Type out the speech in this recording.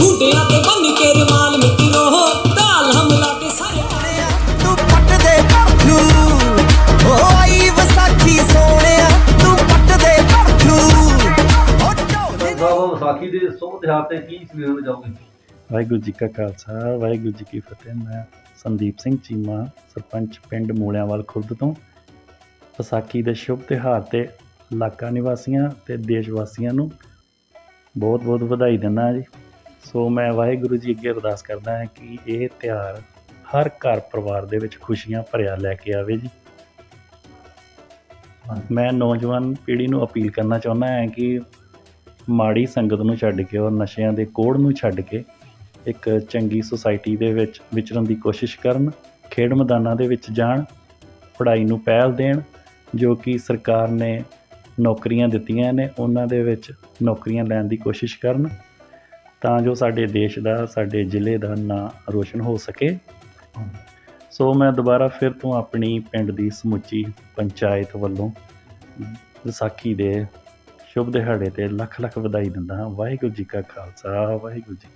ਹੁੰਡਿਆਂ ਤੇ ਬੰਨ ਕੇ ਰਮਾਲ ਮਿੱਤਰੋ ਢਾਲ ਹਮਲਾ ਕੇ ਸਾਰੇ ਤੂੰ ਪੱਟ ਦੇ ਪਰਥੂ ਓ ਆਈ ਵਿਸਾਖੀ ਸੋਹਣਿਆ ਤੂੰ ਪੱਟ ਦੇ ਪਰਥੂ ਓ ਢੋਲੇ ਬਾਬਾ ਵਿਸਾਖੀ ਦੇ ਸੁਭ ਤਿਉਹਾਰ ਤੇ ਕੀ ਸਵੇਰ ਜਾਓਗੇ? ਵਾਹਿਗੁਰੂ ਜੀ ਕਾ ਖਾਲਸਾ ਵਾਹਿਗੁਰੂ ਜੀ ਕੀ ਫਤਿਹ। ਮੈਂ ਸੰਦੀਪ ਸਿੰਘ ਚੀਮਾ ਸਰਪੰਚ ਪਿੰਡ ਮੂਲਿਆਂਵਾਲ ਖੁਰਦ ਤੋਂ। ਵਿਸਾਖੀ ਦੇ ਸ਼ੁਭ ਤਿਉਹਾਰ ਤੇ ਇਲਾਕਾ ਨਿਵਾਸੀਆਂ ਅਤੇ ਦੇਸ਼ ਵਾਸੀਆਂ ਨੂੰ ਬਹੁਤ ਬਹੁਤ ਵਧਾਈ ਦਿੰਦਾ ਜੀ। ਸੋ ਮੈਂ ਵਾਹਿਗੁਰੂ ਜੀ ਅੱਗੇ ਅਰਦਾਸ ਕਰਦਾ ਹਾਂ ਕਿ ਇਹ ਤਿਉਹਾਰ ਹਰ ਘਰ ਪਰਿਵਾਰ ਦੇ ਵਿੱਚ ਖੁਸ਼ੀਆਂ ਭਰਿਆ ਲੈ ਕੇ ਆਵੇ ਜੀ। ਮੈਂ ਨੌਜਵਾਨ ਪੀੜ੍ਹੀ ਨੂੰ ਅਪੀਲ ਕਰਨਾ ਚਾਹੁੰਦਾ ਹਾਂ ਕਿ ਮਾੜੀ ਸੰਗਤ ਨੂੰ ਛੱਡ ਕੇ ਔਰ ਨਸ਼ਿਆਂ ਦੇ ਕੋੜ ਨੂੰ ਛੱਡ ਕੇ ਇੱਕ ਚੰਗੀ ਸੁਸਾਇਟੀ ਦੇ ਵਿੱਚ ਵਿਚਰਨ ਦੀ ਕੋਸ਼ਿਸ਼ ਕਰਨ, ਖੇਡ ਮੈਦਾਨਾਂ ਦੇ ਵਿੱਚ ਜਾਣ, ਪੜ੍ਹਾਈ ਨੂੰ ਪਹਿਲ ਦੇਣ, ਜੋ ਕਿ ਸਰਕਾਰ ਨੇ ਨੌਕਰੀਆਂ ਦਿੱਤੀਆਂ ਨੇ, ਉਹਨਾਂ ਦੇ ਵਿੱਚ ਨੌਕਰੀਆਂ ਲੈਣ ਦੀ ਕੋਸ਼ਿਸ਼ ਕਰਨ ਤਾਂ ਜੋ ਸਾਡੇ ਦੇਸ਼ ਦਾ, ਸਾਡੇ ਜ਼ਿਲ੍ਹੇ ਦਾ ਨਾਂ ਰੋਸ਼ਨ ਹੋ ਸਕੇ। ਸੋ ਮੈਂ ਦੁਬਾਰਾ ਫਿਰ ਤੋਂ ਆਪਣੀ ਪਿੰਡ ਦੀ ਸਮੁੱਚੀ ਪੰਚਾਇਤ ਵੱਲੋਂ ਵਿਸਾਖੀ ਦੇ ਸ਼ੁਭ ਦਿਹਾੜੇ ਤੇ ਲੱਖ ਲੱਖ ਵਧਾਈ ਦਿੰਦਾ ਹਾਂ। ਵਾਹਿਗੁਰੂ ਜੀ ਕਾ ਖਾਲਸਾ, ਵਾਹਿਗੁਰੂ ਜੀ